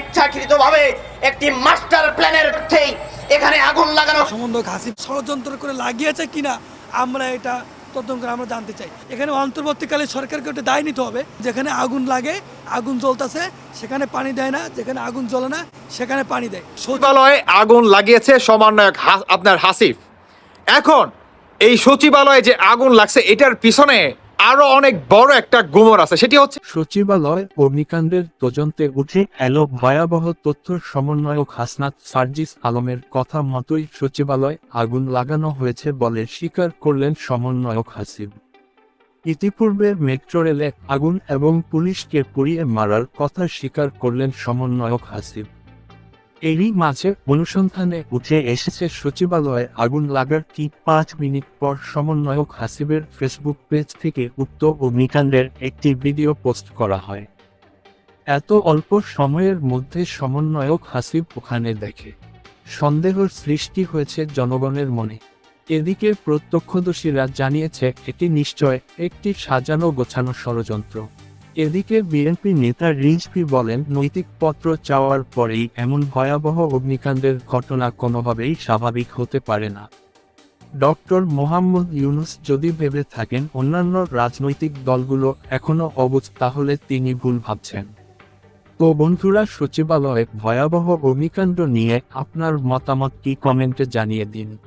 ইচ্ছাকৃতভাবে একটি মাস্টার প্ল্যানের অর্থেই এখানে আগুন লাগানো সমন্বয়ক হাসিব ষড়যন্ত্র করে লাগিয়েছে কিনা আমরা এটা তদন্ত আমরা জানতে চাই। এখানে অন্তর্বর্তীকালে সরকারকে ওটা দায় নিতে হবে। যেখানে আগুন লাগে আগুন জ্বলতেছে সেখানে পানি দেয় না। যেখানে আগুন জ্বলে না সেখানে পানি দেয়। সচিব সচিবালয়ে আগুন লাগিয়েছে সমন্বয়ক হা- আপনার হাসিফ। এখন এই সচিবালয়ে যে আগুন লাগছে এটার পিছনে আরও অনেক বড় একটা গুমর আছে, সেটি হচ্ছে সচিবালয় অগ্নিকাণ্ডের তদন্তে উঠে এলো ভয়াবহ তথ্য সমন্বয়ক হাসনাত সার্জিস আলমের কথা মতোই সচিবালয় আগুন লাগানো হয়েছে বলে স্বীকার করলেন সমন্বয়ক হাসিব। ইতিপূর্বে মেট্রো রেলে আগুন এবং পুলিশকে পুড়িয়ে মারার কথা স্বীকার করলেন সমন্বয়ক হাসিব। এরই মাঝে অনুসন্ধানে উঠে এসেছে সচিবালয়ে আগুন লাগার ঠিক পাঁচ মিনিট পর সমন্বয়ক হাসিবের ফেসবুক পেজ থেকে উক্ত অগ্নিকাণ্ডের একটি ভিডিও পোস্ট করা হয়। এত অল্প সময়ের মধ্যে সমন্বয়ক হাসিব ওখানে দেখে সন্দেহর সৃষ্টি হয়েছে জনগণের মনে। এদিকে প্রত্যক্ষদর্শীরা জানিয়েছে, এটি নিশ্চয় একটি সাজানো গোছানো ষড়যন্ত্র। এদিকে বিএনপি নেতা রিজভি বলেন, নৈতিক পত্র চাওয়ার পরেই এমন ভয়াবহ অগ্নিকাণ্ডের ঘটনা কোনোভাবেই স্বাভাবিক হতে পারে না। ডক্টর মোহাম্মদ ইউনুস যদি ভেবে থাকেন, অন্যান্য রাজনৈতিক দলগুলো এখনও অবুঝ, তাহলে তিনি ভুল ভাবছেন। তো বন্ধুরা, সচিবালয়ে ভয়াবহ অগ্নিকাণ্ড নিয়ে আপনার মতামত কি কমেন্টে জানিয়ে দিন।